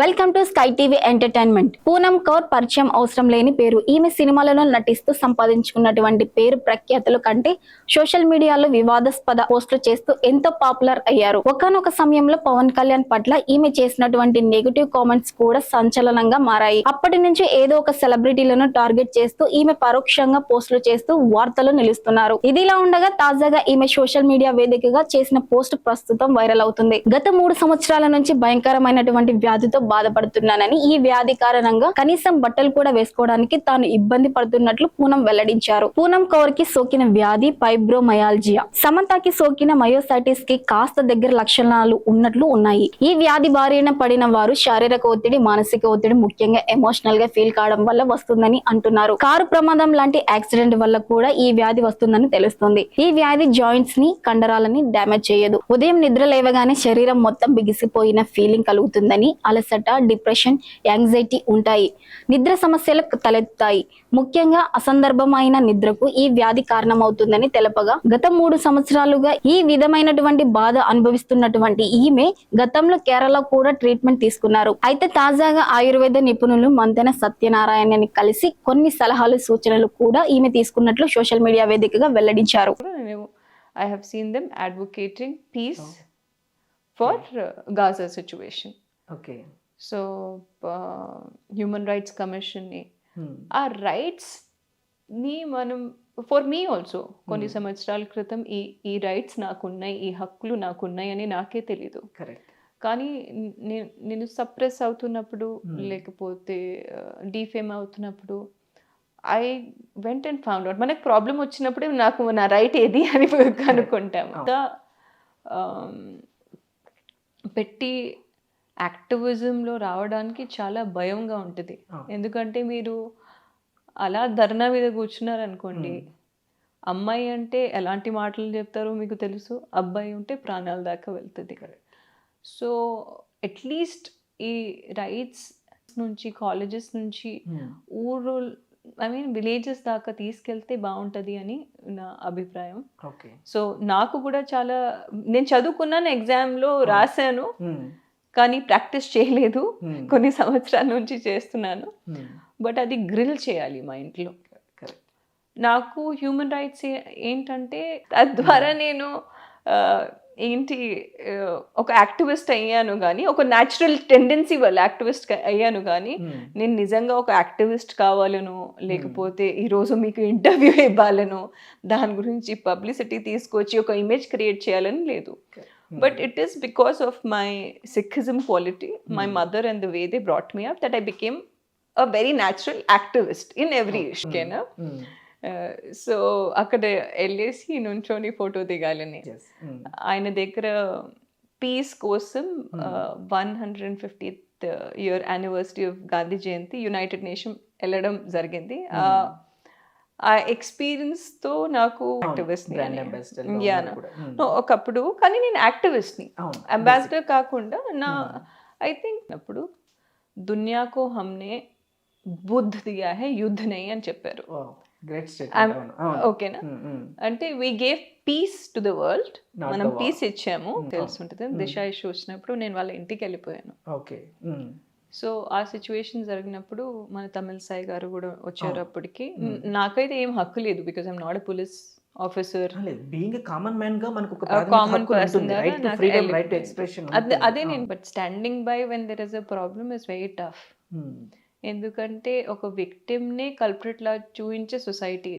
Welcome to Sky TV entertainment Poonam Kaur పరిచయం అవసరం లేని పేరు ఈమె సినిమాలలో నటిస్తూ సంపాదించుకున్నటువంటి పేరు ప్రఖ్యాతులు కంటే సోషల్ మీడియాలో వివాదాస్పద పోస్టులు చేస్తూ ఎంతో పాపులర్ అయ్యారు. ఒకనొక సమయంలో పవన్ కళ్యాణ్ పట్ల ఈమె చేసినటువంటి నెగటివ్ కామెంట్స్ కూడా సంచలనంగా మారాయి. అప్పటి నుంచి ఏదో ఒక సెలబ్రిటీలను టార్గెట్ చేస్తూ ఈమె పరోక్షంగా పోస్టులు చేస్తూ వార్తలు నిలుస్తున్నారు. ఇదిలా ఉండగా తాజాగా ఈమె సోషల్ మీడియా వేదికగా చేసిన పోస్ట్ ప్రస్తుతం వైరల్ అవుతుంది. గత మూడు సంవత్సరాల నుంచి భయంకరమైనటువంటి వ్యాధితో బాధపడుతున్నానని ఈ వ్యాధి కారణంగా కనీసం బట్టలు కూడా వేసుకోవడానికి తాను ఇబ్బంది పడుతున్నట్లు పూనం వెల్లడించారు. పూనం కౌర్కి సోకిన వ్యాధి ఫైబ్రోమయాల్జియా. సమంతకి సోకిన మయోసైటిస్కి కాస్త దగ్గర లక్షణాలు ఉన్నట్లు ఉన్నాయి. ఈ వ్యాధి బారిన పడిన వారు శారీరక ఒత్తిడి మానసిక ఒత్తిడి ముఖ్యంగా ఎమోషనల్గా ఫీల్ కావడం వల్ల వస్తుందని అంటున్నారు. కారు ప్రమాదం లాంటి యాక్సిడెంట్ వల్ల కూడా ఈ వ్యాధి వస్తుందని తెలుస్తుంది. ఈ వ్యాధి జాయింట్స్ని కండరాలని డ్యామేజ్ చేయదు. ఉదయం నిద్ర లేవగానే శరీరం మొత్తం బిగిసిపోయిన ఫీలింగ్ కలుగుతుందని అలసట డిప్రెషన్ యాంగ్జైటీ ఉంటాయి. నిద్ర సమస్యలు తలెత్తాయి. ముఖ్యంగా అసందర్భమైన నిద్రకు ఈ వ్యాధి కారణమవుతుందని తెలపగా గత మూడు సంవత్సరాలుగా ఈ విధమైనటువంటి బాధ అనుభవిస్తున్నటువంటి ఈమె గతంలో కేరళ కూడా ట్రీట్మెంట్ తీసుకున్నారు. అయితే తాజాగా ఆయుర్వేద నిపుణులు మంతెన సత్యనారాయణని కలిసి కొన్ని సలహాలు సూచనలు కూడా ఈమె తీసుకున్నట్లు సోషల్ మీడియా వేదికగా వెల్లడించారు. I have seen them advocating peace for Gaza situation okay so human rights కమిషన్ని Hmm. ఆ రైట్స్ని మనం ఫర్ మీ ఆల్సో కొన్ని సంవత్సరాల క్రితం ఈ ఈ రైట్స్ నాకున్నాయి ఈ హక్కులు నాకున్నాయి అని నాకే తెలీదు. కరెక్ట్ కానీ నేను నేను సప్రెస్ అవుతున్నప్పుడు Hmm. లేకపోతే డీఫేమ్ అవుతున్నప్పుడు I went and found out మనకు ప్రాబ్లం వచ్చినప్పుడే నాకు నా రైట్ ఏది అని um, పెట్టి యాక్టివిజంలో రావడానికి చాలా భయంగా ఉంటుంది. ఎందుకంటే మీరు అలా ధర్నా మీద కూర్చున్నారనుకోండి. అమ్మాయి అంటే ఎలాంటి మాటలు చెప్తారో మీకు తెలుసు అబ్బాయి ఉంటే ప్రాణాల దాకా వెళ్తుంది సో అట్లీస్ట్ ఈ రైట్స్ నుంచి కాలేజెస్ నుంచి. ఊరు ఐ మీన్ విలేజెస్ దాకా తీసుకెళ్తే బాగుంటుంది అని నా అభిప్రాయం ఓకే సో నాకు కూడా చాలా నేను చదువుకున్నాను ఎగ్జామ్లో రాశాను. కానీ ప్రాక్టీస్ చేయలేదు Hmm. కొన్ని సంవత్సరాల నుంచి చేస్తున్నాను Hmm. బట్ అది గ్రిల్ చేయాలి మా ఇంట్లో నాకు హ్యూమన్ రైట్స్ ఏంటంటే తద్వారా నేను ఆ, ఏంటి ఒక యాక్టివిస్ట్ అయ్యాను కానీ ఒక న్యాచురల్ టెండెన్సీ వల్ల యాక్టివిస్ట్ అయ్యాను కానీ Hmm. నేను నిజంగా ఒక యాక్టివిస్ట్ కావాలను లేకపోతే ఈరోజు మీకు ఇంటర్వ్యూ ఇవ్వాలను దాని గురించి పబ్లిసిటీ తీసుకొచ్చి ఒక ఇమేజ్ క్రియేట్ చేయాలని లేదు Hmm. But it is because of my Sikhism quality my Hmm. Mother and the way they brought me up that I became a very natural activist in every ఇష్కేనా Hmm. So అక్కడ వెళ్ళేసి నుంచొని photo దిగాలని. Hmm. ఆయన దగ్గర peace కోసం Hmm. One hundred and fiftieth year anniversary of Gandhi Jayanti United Nation వెళ్ళడం జరిగింది ఆ- ఎక్స్పీరియన్స్తో నాకు. యాక్టివిస్ట్. Hmm. ఒకప్పుడు కానీ నేను యాక్టివిస్ట్ని అవును. అంబాసిడర్ కాకుండా నా Hmm. ఐ థింక్ అప్పుడు దునియాకు హమ్నే బుద్ధ్ దియా హై యుద్ధ నహీ అని చెప్పారు. ఓకేనా Hmm. అంటే we gave peace to the world మనం. పీస్ ఇచ్చాము. తెలుసుంటుంది. దిశ ఇష్యూ వచ్చినప్పుడు నేను వాళ్ళ ఇంటికి వెళ్ళిపోయాను ఓకే. సో ఆ సిచ్యువేషన్ జరిగినప్పుడు మన తమిళ సాయి గారు కూడా వచ్చారు. అప్పటికి. నాకైతే ఏం హక్కు లేదు because I'm not police officer being common మ్యాన్గా మనకు ఒక common person right to freedom right to expression అదే అదే నేను but standing by when there is a problem is very tough. ఎందుకంటే ఒక విక్టిమ్నే కల్ప్రిట్ లా చూపించే సొసైటీ